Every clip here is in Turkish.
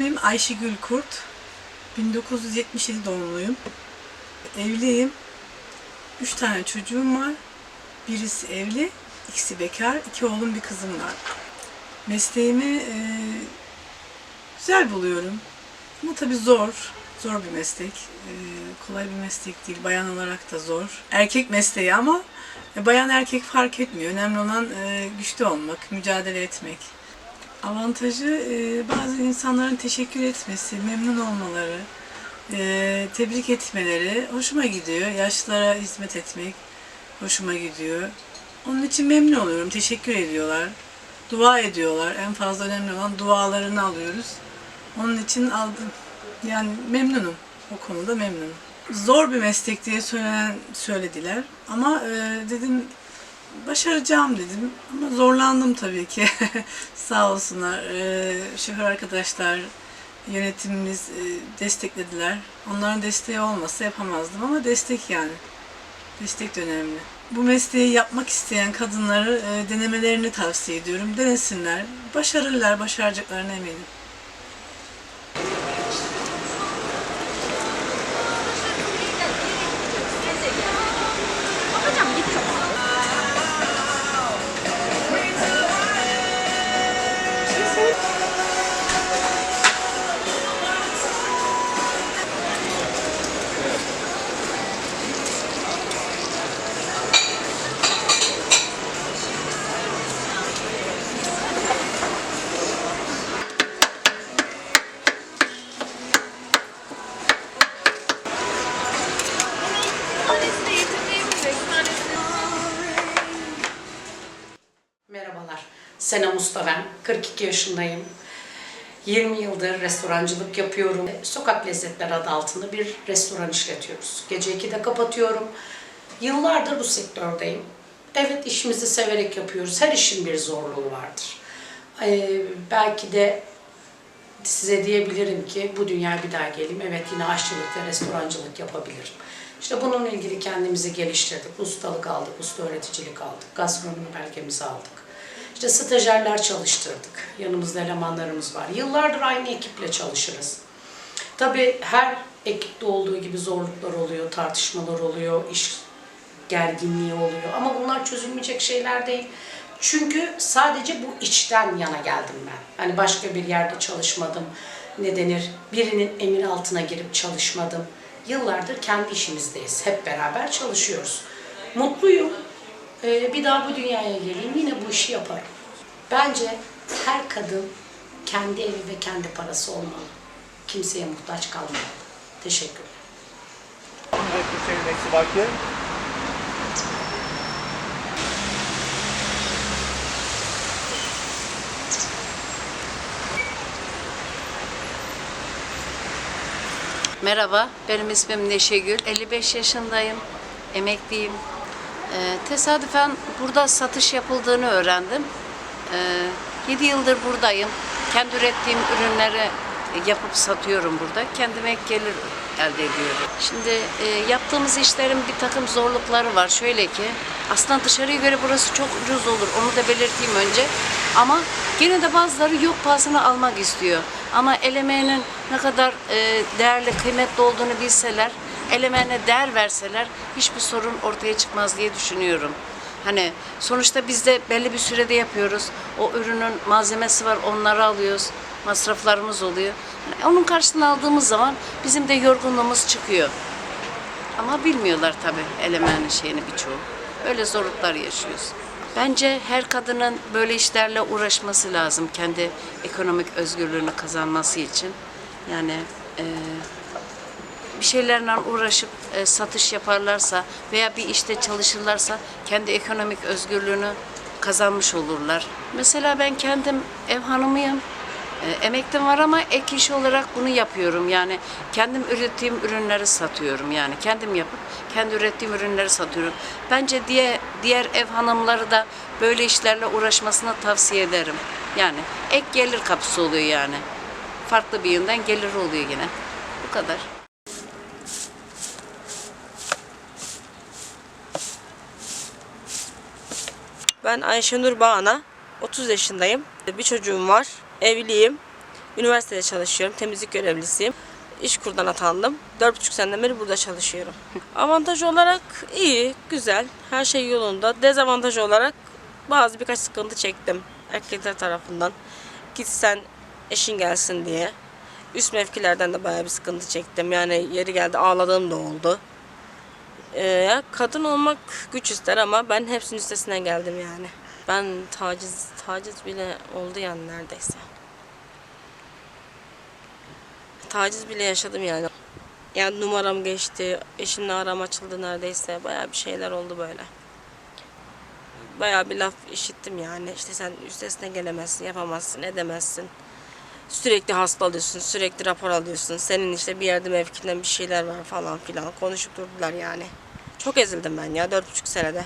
İsmim Ayşegül Kurt. 1977 doğumluyum. Evliyim. Üç tane çocuğum var. Birisi evli, ikisi bekar. iki oğlum, bir kızım var. Mesleğimi e, güzel buluyorum. Ama tabii zor. Zor bir meslek. E, kolay bir meslek değil. Bayan olarak da zor. Erkek mesleği ama e, bayan erkek fark etmiyor. Önemli olan e, güçlü olmak, mücadele etmek. Avantajı e, bazı insanların teşekkür etmesi, memnun olmaları, e, tebrik etmeleri hoşuma gidiyor. Yaşlılara hizmet etmek hoşuma gidiyor. Onun için memnun oluyorum. Teşekkür ediyorlar. Dua ediyorlar. En fazla önemli olan dualarını alıyoruz. Onun için aldım. Yani memnunum. O konuda memnunum. Zor bir meslek diye söylenen, söylediler. Ama e, dedim başaracağım dedim. Ama zorlandım tabii ki. Sağ olsunlar. E, şoför arkadaşlar, yönetimimiz e, desteklediler. Onların desteği olmasa yapamazdım ama destek yani. Destek de önemli. Bu mesleği yapmak isteyen kadınları e, denemelerini tavsiye ediyorum. Denesinler. Başarırlar, başaracaklarına eminim. Usta ben. 42 yaşındayım. 20 yıldır restorancılık yapıyorum. Sokak Lezzetler adı altında bir restoran işletiyoruz. Gece 2'de kapatıyorum. Yıllardır bu sektördeyim. Evet işimizi severek yapıyoruz. Her işin bir zorluğu vardır. Ee, belki de size diyebilirim ki bu dünyaya bir daha geleyim. Evet yine aşçılık ve restorancılık yapabilirim. İşte bununla ilgili kendimizi geliştirdik. Ustalık aldık, usta öğreticilik aldık. Gastronomi belgemizi aldık. İşte stajyerler çalıştırdık. Yanımızda elemanlarımız var. Yıllardır aynı ekiple çalışırız. Tabii her ekipte olduğu gibi zorluklar oluyor, tartışmalar oluyor, iş gerginliği oluyor. Ama bunlar çözülmeyecek şeyler değil. Çünkü sadece bu içten yana geldim ben. Hani başka bir yerde çalışmadım. Ne denir? Birinin emir altına girip çalışmadım. Yıllardır kendi işimizdeyiz. Hep beraber çalışıyoruz. Mutluyum. Ee, bir daha bu dünyaya geleyim yine bu işi yaparım. Bence her kadın kendi evi ve kendi parası olmalı. Kimseye muhtaç kalmamalı. Teşekkürler. Bakıyor. Merhaba, benim ismim Neşegül. 55 yaşındayım, emekliyim. Ee, tesadüfen burada satış yapıldığını öğrendim. Ee, 7 yıldır buradayım. Kendi ürettiğim ürünleri yapıp satıyorum burada. Kendime gelir elde ediyorum. Şimdi e, yaptığımız işlerin bir takım zorlukları var. Şöyle ki, aslında dışarıya göre burası çok ucuz olur. Onu da belirteyim önce. Ama gene de bazıları yok pahasına almak istiyor. Ama el emeğinin ne kadar e, değerli, kıymetli olduğunu bilseler, el emeğine değer verseler hiçbir sorun ortaya çıkmaz diye düşünüyorum. Hani sonuçta biz de belli bir sürede yapıyoruz. O ürünün malzemesi var, onları alıyoruz. Masraflarımız oluyor. Hani onun karşılığını aldığımız zaman bizim de yorgunluğumuz çıkıyor. Ama bilmiyorlar tabii el emeğinin şeyini birçoğu. Öyle zorluklar yaşıyoruz. Bence her kadının böyle işlerle uğraşması lazım kendi ekonomik özgürlüğünü kazanması için. Yani eee bir şeylerle uğraşıp e, satış yaparlarsa veya bir işte çalışırlarsa kendi ekonomik özgürlüğünü kazanmış olurlar. Mesela ben kendim ev hanımıyım. E, emeklim var ama ek iş olarak bunu yapıyorum. Yani kendim ürettiğim ürünleri satıyorum. Yani kendim yapıp kendi ürettiğim ürünleri satıyorum. Bence diğer diğer ev hanımları da böyle işlerle uğraşmasını tavsiye ederim. Yani ek gelir kapısı oluyor yani. Farklı bir yönden gelir oluyor yine. Bu kadar. Ben Ayşenur Bağana, 30 yaşındayım. Bir çocuğum var, evliyim. Üniversitede çalışıyorum. Temizlik görevlisiyim. İşkurdan atandım. 4,5 seneden beri burada çalışıyorum. Avantaj olarak iyi, güzel. Her şey yolunda. Dezavantaj olarak bazı birkaç sıkıntı çektim. Erkekler tarafından. Git sen eşin gelsin diye. Üst mevkilerden de bayağı bir sıkıntı çektim. Yani yeri geldi ağladığım da oldu. Ee, kadın olmak güç ister ama ben hepsinin üstesinden geldim yani. Ben taciz taciz bile oldu yani neredeyse. Taciz bile yaşadım yani. Yani numaram geçti, eşimle aram açıldı neredeyse. Bayağı bir şeyler oldu böyle. Bayağı bir laf işittim yani. İşte sen üstesinden gelemezsin, yapamazsın, edemezsin. Sürekli hasta alıyorsun, sürekli rapor alıyorsun. Senin işte bir yerde mevkinden bir şeyler var falan filan. Konuşup durdular yani. Çok ezildim ben ya dört buçuk senede.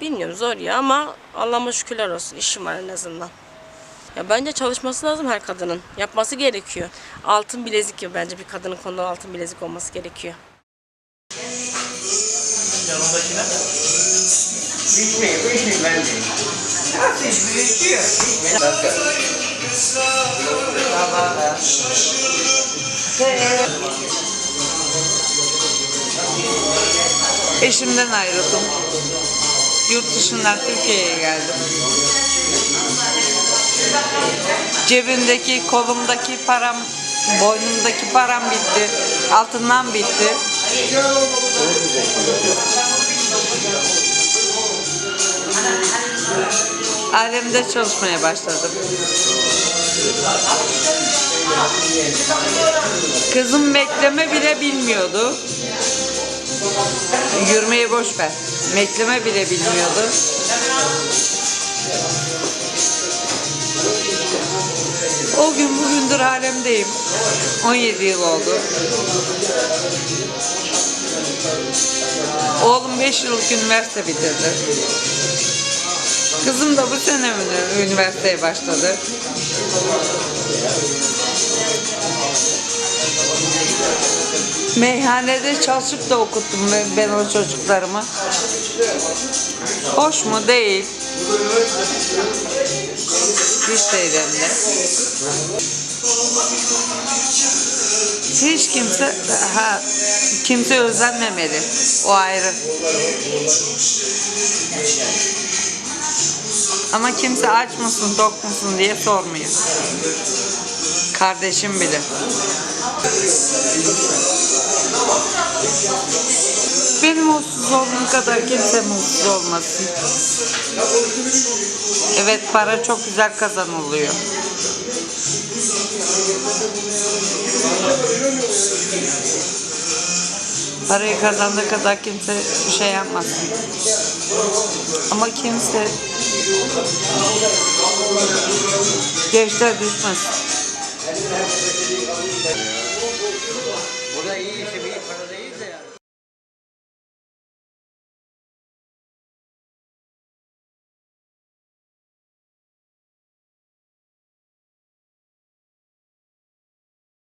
Bilmiyorum zor ya ama Allah'ıma şükürler olsun. işim var en azından. Ya bence çalışması lazım her kadının. Yapması gerekiyor. Altın bilezik ya bence bir kadının konuda altın bilezik olması gerekiyor. Yanındakine. Büyütmeyin, büyütmeyin ben de. Nasıl büyütüyor? Bakın. Eşimden ayrıldım. Yurt dışından Türkiye'ye geldim. Cebimdeki, kolumdaki param, boynumdaki param bitti. Altından bitti. Alemde çalışmaya başladım. Kızım bekleme bile bilmiyordu. Yürümeyi boş ver. Mekleme bile bilmiyordu. O gün bugündür alemdeyim. 17 yıl oldu. Oğlum 5 yıllık üniversite bitirdi. Kızım da bu sene üniversiteye başladı. Meyhanede çalışıp da okuttum ben, o çocuklarımı. Hoş mu? Değil. Hem de. Hiç kimse ha kimse özenmemeli. O ayrı. Ama kimse aç mısın, tok musun diye sormuyor. Kardeşim bile. Benim mutsuz olduğum kadar kimse mutsuz olmasın. Evet para çok güzel kazanılıyor. Parayı kazandığı kadar kimse bir şey yapmasın. Ama kimse gençler düşmesin.